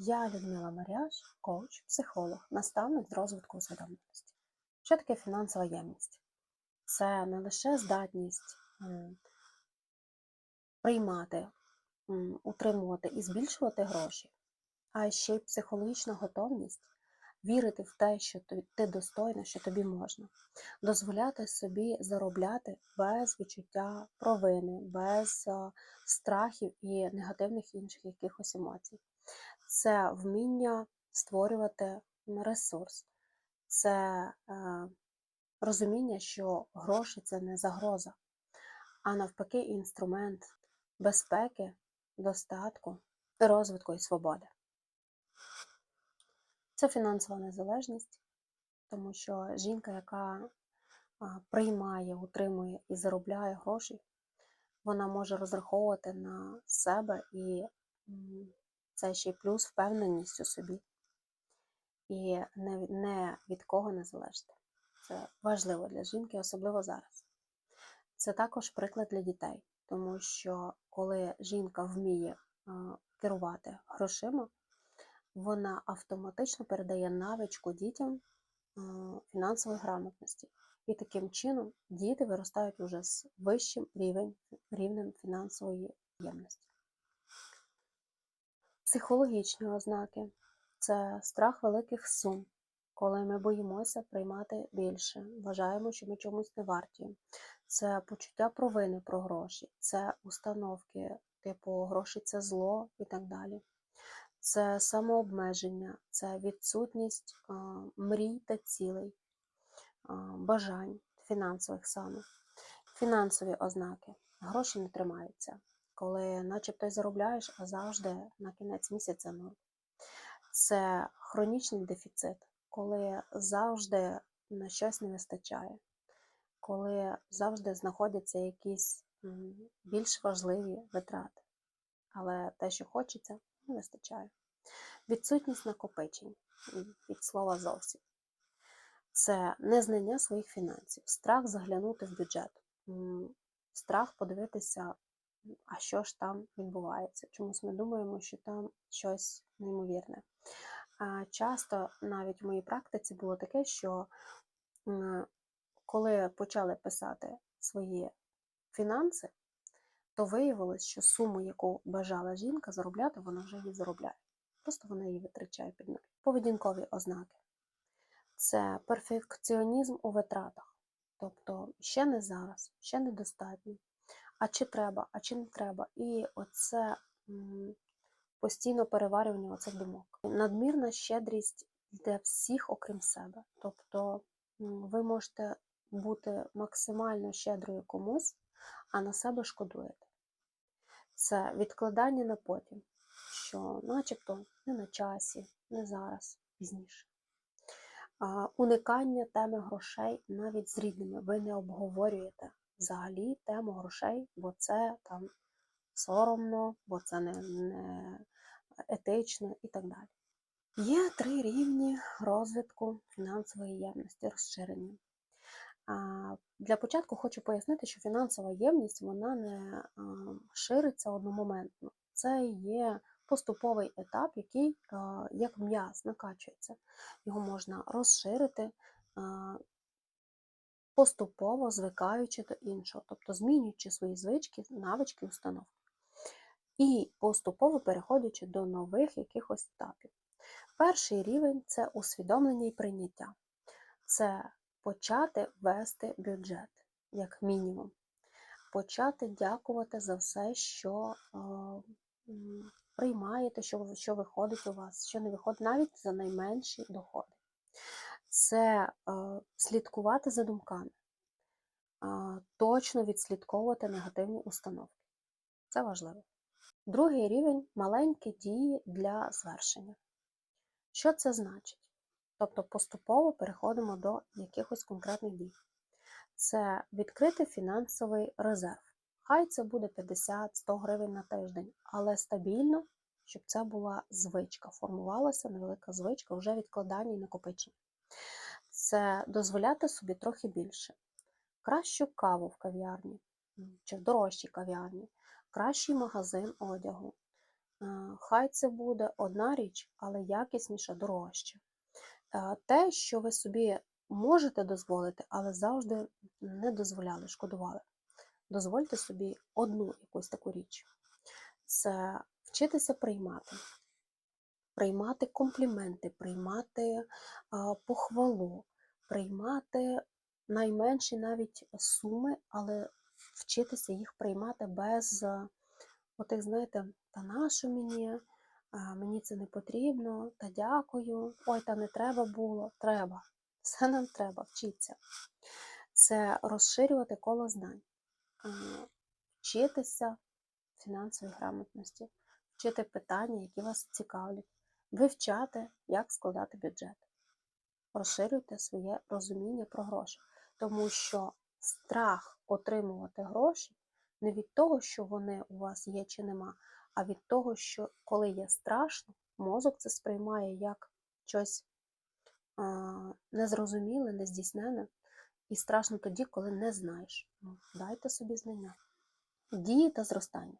Я Людмила Маріаш, коуч, психолог, наставник з розвитку усвідомленості. Що таке фінансова ємність? Це не лише здатність приймати, утримувати і збільшувати гроші, а ще й психологічна готовність вірити в те, що ти достойна, що тобі можна, дозволяти собі заробляти без відчуття провини, без страхів і негативних інших якихось емоцій. Це вміння створювати ресурс, це е, розуміння, що гроші це не загроза, а навпаки, інструмент безпеки, достатку, розвитку і свободи. Це фінансова незалежність, тому що жінка, яка приймає, утримує і заробляє гроші, вона може розраховувати на себе і це ще й плюс впевненість у собі. І не, не від кого не залежати. Це важливо для жінки, особливо зараз. Це також приклад для дітей, тому що коли жінка вміє керувати грошима, вона автоматично передає навичку дітям фінансової грамотності. І таким чином діти виростають уже з вищим рівень, рівнем фінансової ємності. Психологічні ознаки це страх великих сум, коли ми боїмося приймати більше, вважаємо, що ми чомусь не варті. Це почуття провини про гроші, це установки, типу гроші це зло і так далі. Це самообмеження, це відсутність а, мрій та цілей, а, бажань фінансових саме. Фінансові ознаки. Гроші не тримаються, коли начебто й заробляєш, а завжди на кінець місяця нуль. Це хронічний дефіцит, коли завжди на щось не вистачає, коли завжди знаходяться якісь більш важливі витрати, але те, що хочеться, не вистачає. Відсутність накопичень від слова зовсім. Це незнання своїх фінансів, страх заглянути в бюджет, страх подивитися, а що ж там відбувається. Чомусь ми думаємо, що там щось неймовірне. Часто навіть в моїй практиці було таке, що коли почали писати свої фінанси, то виявилось, що суму, яку бажала жінка заробляти, вона вже її заробляє. Просто вона її витрачає під нуль. Поведінкові ознаки це перфекціонізм у витратах. Тобто ще не зараз, ще недостатньо. А чи треба, а чи не треба. І оце постійно переварювання оцих думок. Надмірна щедрість для всіх, окрім себе. Тобто ви можете бути максимально щедрою комусь, а на себе шкодуєте. Це відкладання на потім, що начебто не на часі, не зараз, пізніше. Уникання теми грошей навіть з рідними. Ви не обговорюєте взагалі тему грошей, бо це там соромно, бо це не, не етично і так далі. Є три рівні розвитку фінансової ємності, розширення. Для початку хочу пояснити, що фінансова ємність вона не шириться одномоментно. Це є поступовий етап, який як м'яз накачується. Його можна розширити поступово звикаючи до іншого, тобто змінюючи свої звички, навички, установки. І поступово переходячи до нових якихось етапів. Перший рівень це усвідомлення і прийняття. Це почати вести бюджет, як мінімум. Почати дякувати за все, що приймаєте, що, що виходить у вас, що не виходить, навіть за найменші доходи. Це е, слідкувати за думками, е, точно відслідковувати негативні установки. Це важливо. Другий рівень маленькі дії для звершення. Що це значить? Тобто поступово переходимо до якихось конкретних дій. Це відкрити фінансовий резерв. Хай це буде 50-100 гривень на тиждень, але стабільно, щоб це була звичка, формувалася невелика звичка вже відкладання і накопичення. Це дозволяти собі трохи більше. Кращу каву в кав'ярні чи в дорожчій кав'ярні, кращий магазин одягу, Е, Хай це буде одна річ, але якісніша, дорожча. Е, Те, що ви собі можете дозволити, але завжди не дозволяли, шкодували. Дозвольте собі одну якусь таку річ. Це вчитися приймати. Приймати компліменти, приймати похвалу, приймати найменші навіть суми, але вчитися їх приймати без отих, знаєте, та нащо мені, мені це не потрібно, та дякую, ой, та не треба було, треба. Все нам треба, вчіться. Це розширювати коло знань, вчитися фінансовій грамотності, вчити питання, які вас цікавлять, вивчати, як складати бюджет. Розширюйте своє розуміння про гроші, тому що страх отримувати гроші не від того, що вони у вас є чи нема, а від того, що коли є страшно, мозок це сприймає як щось незрозуміле, нездійснене, і страшно тоді, коли не знаєш. Ну, Дайте собі знання. Дії та зростання.